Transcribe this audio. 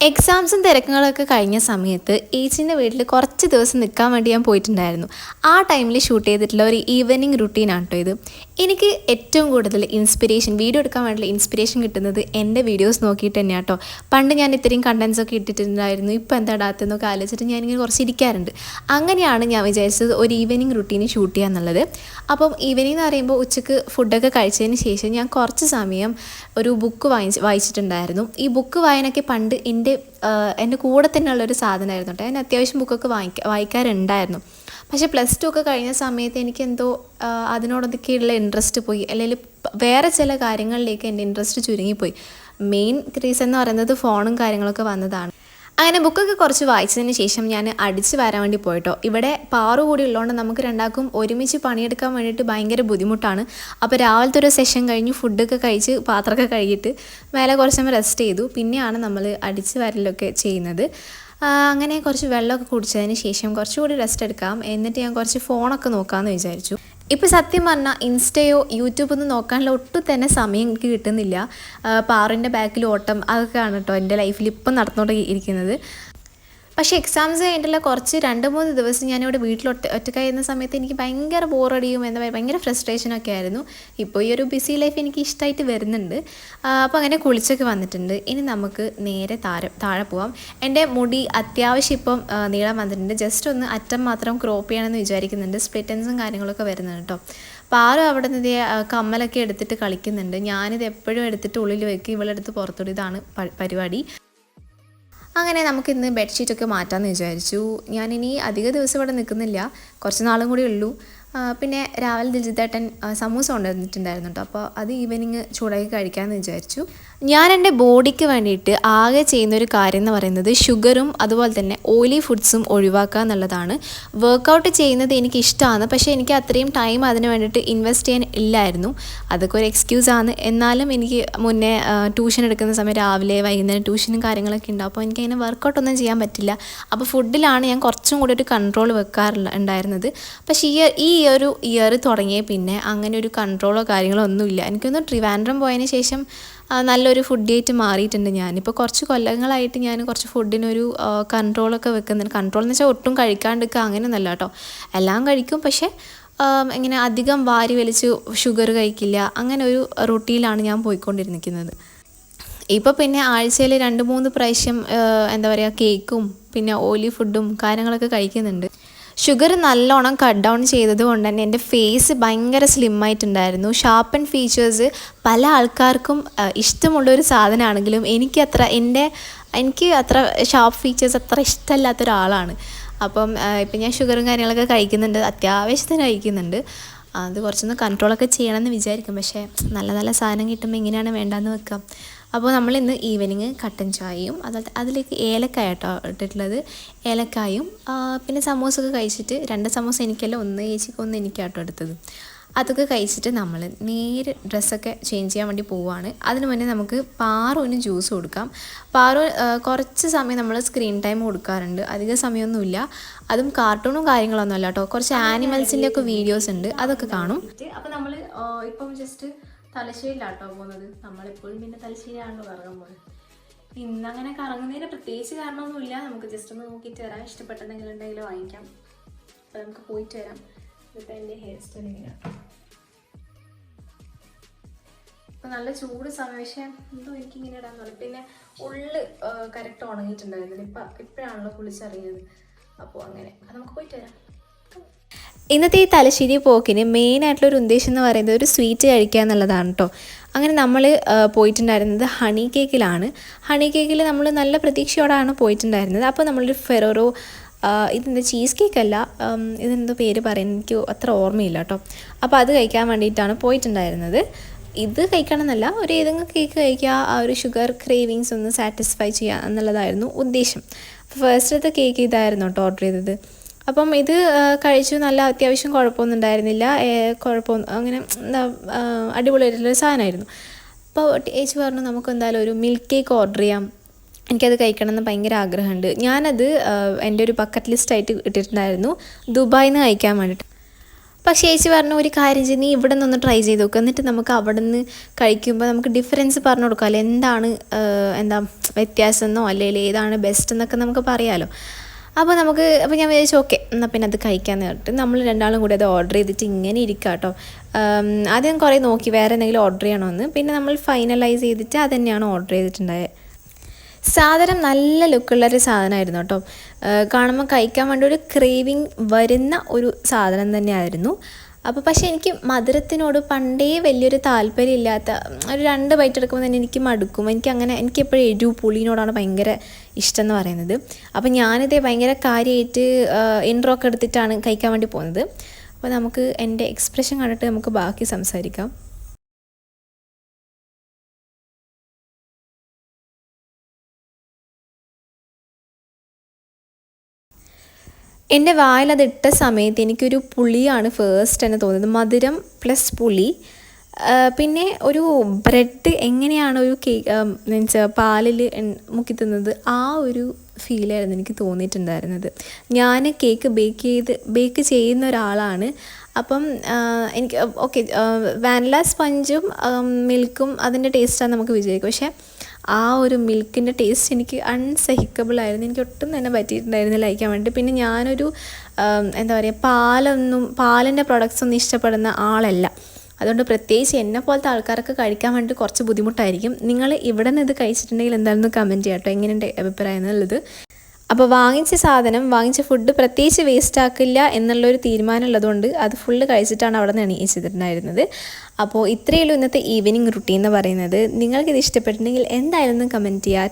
എക്സാംസും തിരക്കുകളൊക്കെ കഴിഞ്ഞ സമയത്ത് ഏച്ചിന്റെ വീട്ടിൽ കുറച്ച് ദിവസം നിൽക്കാൻ വേണ്ടി ഞാൻ പോയിട്ടുണ്ടായിരുന്നു. ആ ടൈമിൽ ഷൂട്ട് ചെയ്തിട്ടുള്ള ഒരു ഈവനിങ് റുട്ടീനാണ് കേട്ടോ ഇത്. എനിക്ക് ഏറ്റവും കൂടുതൽ ഇൻസ്പിറേഷൻ വീഡിയോ എടുക്കാൻ വേണ്ടിയുള്ള ഇൻസ്പിറേഷൻ കിട്ടുന്നത് എന്റെ വീഡിയോസ് നോക്കിയിട്ട് തന്നെയാണ് കേട്ടോ പണ്ട് ഞാൻ ഇത്രയും കണ്ടൻസൊക്കെ ഇട്ടിട്ടുണ്ടായിരുന്നു. ഇപ്പോൾ എന്താ ഇടാത്തെന്നൊക്കെ ആലോചിച്ചിട്ട് ഞാനിങ്ങനെ കുറച്ച് ഇരിക്കാറുണ്ട്. അങ്ങനെയാണ് ഞാൻ വിചാരിച്ചത് ഒരു ഈവനിങ് റുട്ടീന് ഷൂട്ട് ചെയ്യാന്നുള്ളത് അപ്പം ഈവനിങ് എന്ന് പറയുമ്പോൾ ഉച്ചയ്ക്ക് ഫുഡൊക്കെ കഴിച്ചതിന് ശേഷം ഞാൻ കുറച്ച് സമയം ഒരു ബുക്ക് വായിച്ച് വായിച്ചിട്ടുണ്ടായിരുന്നു. ഈ ബുക്ക് വായനയൊക്കെ പണ്ട് എന്റെ എന്റെ കൂടെ തന്നെയുള്ളൊരു സാധനമായിരുന്നു കേട്ടോ ഞാൻ അത്യാവശ്യം ബുക്കൊക്കെ വായിക്ക വായിക്കാറുണ്ടായിരുന്നു. പക്ഷേ പ്ലസ് ടു ഒക്കെ കഴിഞ്ഞ സമയത്ത് എനിക്ക് എന്തോ അതിനോടൊക്കെയുള്ള ഇൻട്രസ്റ്റ് പോയി. അല്ലെങ്കിൽ വേറെ ചില കാര്യങ്ങളിലേക്ക് എന്റെ ഇൻട്രസ്റ്റ് ചുരുങ്ങിപ്പോയി. മെയിൻ ക്രീസ് എന്ന് പറയുന്നത് ഫോണും കാര്യങ്ങളൊക്കെ വന്നതാണ്. അങ്ങനെ ബുക്കൊക്കെ കുറച്ച് വായിച്ചതിന് ശേഷം ഞാൻ അടിച്ച് വരാൻ വേണ്ടി പോയിട്ടോ. ഇവിടെ പാറു കൂടി ഉള്ളതുകൊണ്ട് നമുക്ക് രണ്ടാൾക്കും ഒരുമിച്ച് പണിയെടുക്കാൻ വേണ്ടിയിട്ട് ഭയങ്കര ബുദ്ധിമുട്ടാണ്. അപ്പോൾ രാവിലത്തെ ഒരു സെഷൻ കഴിഞ്ഞ് ഫുഡൊക്കെ കഴിച്ച് പാത്രമൊക്കെ കഴുകിയിട്ട് മേലെ കുറച്ച് സമയം റെസ്റ്റ് ചെയ്തു. പിന്നെയാണ് നമ്മൾ അടിച്ച് വരലൊക്കെ ചെയ്യുന്നത്. അങ്ങനെ കുറച്ച് വെള്ളമൊക്കെ കുടിച്ചതിന് ശേഷം കുറച്ചുകൂടി റെസ്റ്റ് എടുക്കാം. എന്നിട്ട് ഞാൻ കുറച്ച് ഫോണൊക്കെ നോക്കാമെന്ന് വിചാരിച്ചു. ഇപ്പോൾ സത്യം പറഞ്ഞാൽ ഇൻസ്റ്റയോ യൂട്യൂബൊന്നും നോക്കാനുള്ള ഒട്ടും തന്നെ സമയം എനിക്ക് കിട്ടുന്നില്ല. പാറിന്റെ ബാക്കിൽ ഓട്ടം അതൊക്കെയാണ് കേട്ടോ എന്റെ ലൈഫിൽ ഇപ്പം നടന്നുകൊണ്ട് ഇരിക്കുന്നത് പക്ഷേ എക്സാംസ് കഴിഞ്ഞിട്ടുള്ള കുറച്ച് രണ്ട് മൂന്ന് ദിവസം ഞാനിവിടെ വീട്ടിൽ ഒറ്റ ഒറ്റക്കായിരുന്ന സമയത്ത് എനിക്ക് ഭയങ്കര ബോറടിയും എന്താ പറയുക ഭയങ്കര ഫ്രസ്ട്രേഷനൊക്കെ ആയിരുന്നു. ഇപ്പോൾ ഈ ഒരു ബിസി ലൈഫ് എനിക്ക് ഇഷ്ടമായിട്ട് വരുന്നുണ്ട്. അപ്പോൾ അങ്ങനെ കുളിച്ചൊക്കെ വന്നിട്ടുണ്ട്. ഇനി നമുക്ക് നേരെ താഴെ താഴെ പോവാം. എന്റെ മുടി അത്യാവശ്യം ഇപ്പം നീളം വന്നിട്ടുണ്ട്. ജസ്റ്റ് ഒന്ന് അറ്റം മാത്രം ക്രോപ്പ് ചെയ്യണമെന്ന് വിചാരിക്കുന്നുണ്ട്. സ്പ്ലിറ്റൻസും കാര്യങ്ങളൊക്കെ വരുന്നുണ്ട് കേട്ടോ പാറു അവിടെ നിന്ന് കമ്മലൊക്കെ എടുത്തിട്ട് കളിക്കുന്നുണ്ട്. ഞാനിത് എപ്പോഴും എടുത്തിട്ട് ഉള്ളിൽ വെക്കും. ഇവളെടുത്ത് പുറത്തോട്ട് ഇതാണ് പരിപാടി. അങ്ങനെ നമുക്ക് നമുക്കിന്ന് ബെഡ്ഷീറ്റൊക്കെ മാറ്റാമെന്ന് വിചാരിച്ചു. ഞാനിനി അധിക ദിവസം ഇവിടെ നിൽക്കുന്നില്ല. കുറച്ച് നാളും കൂടി ഉള്ളൂ. പിന്നെ രാവിലെ ദിൽജിത്തേട്ടൻ സമൂസ കൊണ്ടുവന്നിട്ടുണ്ടായിരുന്നു കേട്ടോ അപ്പോൾ അത് ഈവനിങ് ചൂടാക്കി കഴിക്കാമെന്ന് വിചാരിച്ചു. ഞാൻ എന്റെ ബോഡിക്ക് വേണ്ടിയിട്ട് ആകെ ചെയ്യുന്ന ഒരു കാര്യം എന്ന് പറയുന്നത് ഷുഗറും അതുപോലെ തന്നെ ഓയിലി ഫുഡ്സും ഒഴിവാക്കുക എന്നുള്ളതാണ്. വർക്കൗട്ട് ചെയ്യുന്നത് എനിക്ക് ഇഷ്ടമാണ് പക്ഷേ എനിക്ക് അത്രയും ടൈം അതിന് വേണ്ടിയിട്ട് ഇൻവെസ്റ്റ് ചെയ്യാൻ ഇല്ലായിരുന്നു. അതൊക്കെ ഒരു എക്സ്ക്യൂസ് ആണ്. എന്നാലും എനിക്ക് മുന്നേ ട്യൂഷൻ എടുക്കുന്ന സമയം രാവിലെ വൈകുന്നേരം ട്യൂഷനും കാര്യങ്ങളൊക്കെ ഉണ്ട്. അപ്പോൾ എനിക്ക് വർക്കൗട്ടൊന്നും ചെയ്യാൻ പറ്റില്ല. അപ്പോൾ ഫുഡിലാണ് ഞാൻ കുറച്ചും കൂടി ഒരു കൺട്രോൾ വെക്കാറുള്ള ഉണ്ടായിരുന്നത്. പക്ഷേ ഈ ഒരു ഇയർ തുടങ്ങിയ പിന്നെ അങ്ങനെ ഒരു കൺട്രോളോ കാര്യങ്ങളോ ഒന്നുമില്ല. എനിക്കൊന്ന് ട്രിവാൻഡ്രം പോയതിന് ശേഷം നല്ലൊരു ഫുഡ് ആയിട്ട് മാറിയിട്ടുണ്ട് ഞാനിപ്പോൾ കുറച്ച് കൊല്ലങ്ങളായിട്ട് ഞാൻ കുറച്ച് ഫുഡിനൊരു കൺട്രോളൊക്കെ വെക്കുന്നുണ്ട്. കൺട്രോൾ എന്ന് വെച്ചാൽ ഒട്ടും കഴിക്കാണ്ടിരിക്കുക അങ്ങനെയൊന്നല്ല കേട്ടോ. എല്ലാം കഴിക്കും പക്ഷേ ഇങ്ങനെ അധികം വാരി വലിച്ച് ഷുഗർ കഴിക്കില്ല. അങ്ങനെ ഒരു റൊട്ടീനിലാണ് ഞാൻ പോയിക്കൊണ്ടിരിക്കുന്നത്. ഇപ്പോൾ പിന്നെ ആഴ്ചയിൽ രണ്ട് മൂന്ന് പ്രാവശ്യം എന്താ പറയുക കേക്കും പിന്നെ ഓയിലി ഫുഡും കാര്യങ്ങളൊക്കെ കഴിക്കുന്നുണ്ട്. ഷുഗർ നല്ലോണം കട്ട് ഡൗൺ ചെയ്തത് കൊണ്ട് തന്നെ എന്റെ ഫേസ് ഭയങ്കര സ്ലിമ്മായിട്ടുണ്ടായിരുന്നു ഷാർപ്പൻ ഫീച്ചേഴ്സ് പല ആൾക്കാർക്കും ഇഷ്ടമുള്ളൊരു സാധനമാണെങ്കിലും അത്ര എന്റെ എനിക്ക് അത്ര ഷാർപ്പ് ഫീച്ചേഴ്സ് അത്ര ഇഷ്ടമല്ലാത്ത ഒരാളാണ്. അപ്പം ഇപ്പം ഞാൻ ഷുഗറും കാര്യങ്ങളൊക്കെ കഴിക്കുന്നുണ്ട് അത്യാവശ്യത്തിന് കഴിക്കുന്നുണ്ട്. അത് കുറച്ചൊന്ന് കൺട്രോളൊക്കെ ചെയ്യണമെന്ന് വിചാരിക്കും. പക്ഷേ നല്ല നല്ല സാധനം കിട്ടുമ്പോൾ എങ്ങനെയാണ് വേണ്ടതെന്ന് വെക്കാം. അപ്പോൾ നമ്മൾ ഇന്ന് ഈവനിങ് കട്ടൻ ചായയും അതുപോലെ അതിലേക്ക് ഏലക്കായ കേട്ടോ ഇട്ടിട്ടുള്ളത്. ഏലക്കായും പിന്നെ സമോസൊക്കെ കഴിച്ചിട്ട് രണ്ട് സമോസ എനിക്കല്ല ഒന്ന് ചേച്ചിക്ക് ഒന്ന് എനിക്കാട്ടോ എടുത്തത്. അതൊക്കെ കഴിച്ചിട്ട് നമ്മൾ നേരെ ഡ്രസ്സൊക്കെ ചേഞ്ച് ചെയ്യാൻ വേണ്ടി പോവുകയാണ് അതിന് മുന്നേ നമുക്ക് പാറുവിന് ജ്യൂസ് കൊടുക്കാം. പാറു കുറച്ച് സമയം നമ്മൾ സ്ക്രീൻ ടൈം കൊടുക്കാറുണ്ട്. അധിക സമയമൊന്നുമില്ല. അതും കാർട്ടൂണും കാര്യങ്ങളൊന്നും അല്ല കേട്ടോ. കുറച്ച് ആനിമൽസിന്റെ ഒക്കെ വീഡിയോസ് ഉണ്ട്. അതൊക്കെ കാണും. അപ്പോൾ നമ്മൾ ഇപ്പം ജസ്റ്റ് തലശ്ശേരിയിലാട്ടോ പോകുന്നത്. നമ്മളെപ്പോഴും പിന്നെ തലശ്ശേരിയാണല്ലോ കറങ്ങാൻ പോകുന്നത് ഇന്നങ്ങനെ കറങ്ങുന്നതിന് പ്രത്യേകിച്ച് കാരണമൊന്നുമില്ല. നമുക്ക് ജസ്റ്റ് ഒന്ന് നോക്കിയിട്ട് വരാം. ഇഷ്ടപ്പെട്ടെന്തെങ്കിലും ഉണ്ടെങ്കിൽ വാങ്ങിക്കാം. അപ്പം നമുക്ക് പോയിട്ട് വരാം. ഇതിപ്പോൾ എന്റെ ഹെയർ സ്റ്റൈൽ ഇങ്ങനെയാണ് ഇപ്പം നല്ല ചൂട് സമയം എന്തോ എനിക്കിങ്ങനെ ഇടാൻ തോന്നി. പിന്നെ ഉള്ള് കറക്റ്റ് ഉണങ്ങിയിട്ടുണ്ടായിരുന്നില്ല. ഇപ്പം ഇപ്പോഴാണല്ലോ കുളിച്ചറിയുന്നത് അപ്പോൾ അങ്ങനെ. നമുക്ക് പോയിട്ട് വരാം. ഇന്നത്തെ ഈ തലശ്ശേരി പോക്കിന് മെയിൻ ആയിട്ടുള്ള ഒരു ഉദ്ദേശം എന്ന് പറയുന്നത് ഒരു സ്വീറ്റ് കഴിക്കുക എന്നുള്ളതാണ് കേട്ടോ അങ്ങനെ നമ്മൾ പോയിട്ടുണ്ടായിരുന്നത് ഹണി കേക്കിലാണ് ഹണി കേക്കിൽ നമ്മൾ നല്ല പ്രതീക്ഷയോടാണ് പോയിട്ടുണ്ടായിരുന്നത്. അപ്പോൾ നമ്മളൊരു ഫെറോറോ ഇതെന്താ ചീസ് കേക്ക് അല്ല ഇതെന്തോ പേര് പറയുന്നത് എനിക്ക് അത്ര ഓർമ്മയില്ല കേട്ടോ അപ്പോൾ അത് കഴിക്കാൻ വേണ്ടിയിട്ടാണ് പോയിട്ടുണ്ടായിരുന്നത്. ഇത് കഴിക്കണമെന്നല്ല ഒരു ഏതെങ്കിലും കേക്ക് കഴിക്കുക ആ ഒരു ഷുഗർ ക്രേവിങ്സ് ഒന്ന് സാറ്റിസ്ഫൈ ചെയ്യുക എന്നുള്ളതായിരുന്നു ഉദ്ദേശം. ഫസ്റ്റത്തെ കേക്ക് ഇതായിരുന്നു കേട്ടോ ഓർഡർ ചെയ്തത്. അപ്പം ഇത് കഴിച്ചു. നല്ല അത്യാവശ്യം കുഴപ്പമൊന്നും ഉണ്ടായിരുന്നില്ല കുഴപ്പമൊന്നും അങ്ങനെ എന്താ അടിപൊളിയായിട്ടുള്ളൊരു സാധനമായിരുന്നു. അപ്പോൾ ചേച്ചി പറഞ്ഞു നമുക്ക് എന്തായാലും ഒരു മിൽക്ക് കേക്ക് ഓർഡർ ചെയ്യാം. എനിക്കത് കഴിക്കണമെന്ന് ഭയങ്കര ആഗ്രഹമുണ്ട്. ഞാനത് എന്റെ ഒരു ബക്കറ്റ് ലിസ്റ്റായിട്ട് ഇട്ടിട്ടുണ്ടായിരുന്നു. ദുബായിൽ നിന്ന് കഴിക്കാൻ വേണ്ടിയിട്ട്. പക്ഷേ ചേച്ചി പറഞ്ഞു ഒരു കാര്യം ചെയ്ത് നീ ഇവിടെ നിന്ന് ട്രൈ ചെയ്ത് നോക്കുക എന്നിട്ട് നമുക്ക് അവിടെ നിന്ന് കഴിക്കുമ്പോൾ നമുക്ക് ഡിഫറൻസ് പറഞ്ഞു കൊടുക്കാമല്ലോ എന്താണ് എന്താ വ്യത്യാസം എന്നോ അല്ലെങ്കിൽ ഏതാണ് ബെസ്റ്റ് എന്നൊക്കെ നമുക്ക് പറയാമല്ലോ അപ്പോൾ നമുക്ക് അപ്പോൾ ഞാൻ വിചാരിച്ചു ഓക്കെ എന്നാൽ പിന്നെ അത് കഴിക്കാമെന്ന് പറഞ്ഞിട്ട് നമ്മൾ രണ്ടാളും കൂടി അത് ഓർഡർ ചെയ്തിട്ട് ഇങ്ങനെ ഇരിക്കുക കേട്ടോ ആദ്യം കുറേ നോക്കി വേറെ എന്തെങ്കിലും ഓർഡർ ചെയ്യണമെന്ന് പിന്നെ നമ്മൾ ഫൈനലൈസ് ചെയ്തിട്ട് അത് തന്നെയാണ് ഓർഡർ ചെയ്തിട്ടുണ്ടായത് സാധനം നല്ല ലുക്കുള്ളൊരു സാധനമായിരുന്നു കേട്ടോ കാണുമ്പോൾ കഴിക്കാൻ വേണ്ടി ഒരു ക്രേവിങ് വരുന്ന ഒരു സാധനം തന്നെയായിരുന്നു. അപ്പോൾ പക്ഷേ എനിക്ക് മധുരത്തിനോട് പണ്ടേ വലിയൊരു താല്പര്യം ഇല്ലാത്ത ഒരു രണ്ട് ബൈറ്റ് എടുക്കുമ്പോൾ തന്നെ എനിക്ക് മടുക്കും. എനിക്ക് അങ്ങനെ എനിക്ക് എപ്പോഴും എരിവ് പുളിനോടാണ് ഭയങ്കര ഇഷ്ടം എന്ന് പറയുന്നത്. അപ്പോൾ ഞാനിത് ഭയങ്കര കാര്യമായിട്ട് ഇൻട്രോ ഒക്കെ എടുത്തിട്ടാണ് കഴിക്കാൻ വേണ്ടി പോകുന്നത്. അപ്പോൾ നമുക്ക് എന്റെ എക്സ്പ്രഷൻ കണ്ടിട്ട് നമുക്ക് ബാക്കി സംസാരിക്കാം. എന്റെ ഇട്ട സമയത്ത് എനിക്കൊരു പുളിയാണ് ഫേസ്റ്റ് എന്ന് തോന്നിയത്. മധുരം പ്ലസ് പുളി. പിന്നെ ഒരു ബ്രെഡ് എങ്ങനെയാണ് ഒരു കേക്ക് മീൻസ് പാലിൽ മുക്കി തിന്നത് ആ ഒരു ഫീലായിരുന്നു എനിക്ക് തോന്നിയിട്ടുണ്ടായിരുന്നത്. ഞാൻ കേക്ക് ബേക്ക് ചെയ്ത് ബേക്ക് ചെയ്യുന്ന ഒരാളാണ്. അപ്പം എനിക്ക് ഓക്കെ വാനില സ്പഞ്ചും മിൽക്കും അതിന്റെ ടേസ്റ്റാണ് നമുക്ക് വിചാരിക്കും പക്ഷേ ആ ഒരു മിൽക്കിന്റെ ടേസ്റ്റ് എനിക്ക് അൺസഹിക്കബിളായിരുന്നു എനിക്ക് ഒട്ടും തന്നെ പറ്റിയിട്ടുണ്ടായിരുന്നില്ല കഴിക്കാൻ വേണ്ടി പിന്നെ ഞാനൊരു എന്താ പറയുക പാലൊന്നും പാലിന്റെ പ്രൊഡക്ട്സ് ഒന്നും ഇഷ്ടപ്പെടുന്ന ആളല്ല. അതുകൊണ്ട് പ്രത്യേകിച്ച് എന്നെ പോലത്തെ ആൾക്കാർക്ക് കഴിക്കാൻ വേണ്ടി കുറച്ച് ബുദ്ധിമുട്ടായിരിക്കും. നിങ്ങൾ ഇവിടെ നിന്ന് ഇത് കഴിച്ചിട്ടുണ്ടെങ്കിൽ എന്താണെന്ന് കമന്റ് ചെയ്യാം കേട്ടോ. എങ്ങനെയുണ്ട് അഭിപ്രായം എന്നുള്ളത്. അപ്പോൾ വാങ്ങിച്ച സാധനം വാങ്ങിച്ച ഫുഡ് പ്രത്യേകിച്ച് വേസ്റ്റ് ആക്കില്ല എന്നുള്ളൊരു തീരുമാനമുള്ളതുകൊണ്ട് അത് ഫുള്ള് കഴിച്ചിട്ടാണ് അവിടെ നിന്ന് എണീച്ചിട്ടുണ്ടായിരുന്നത് അപ്പോൾ ഇത്രയേ ഉള്ളൂ ഇന്നത്തെ ഈവനിങ് റുട്ടീൻ എന്ന് പറയുന്നത്. നിങ്ങൾക്കിത് ഇഷ്ടപ്പെട്ടിട്ടുണ്ടെങ്കിൽ എന്തായാലും കമന്റ് ചെയ്യുക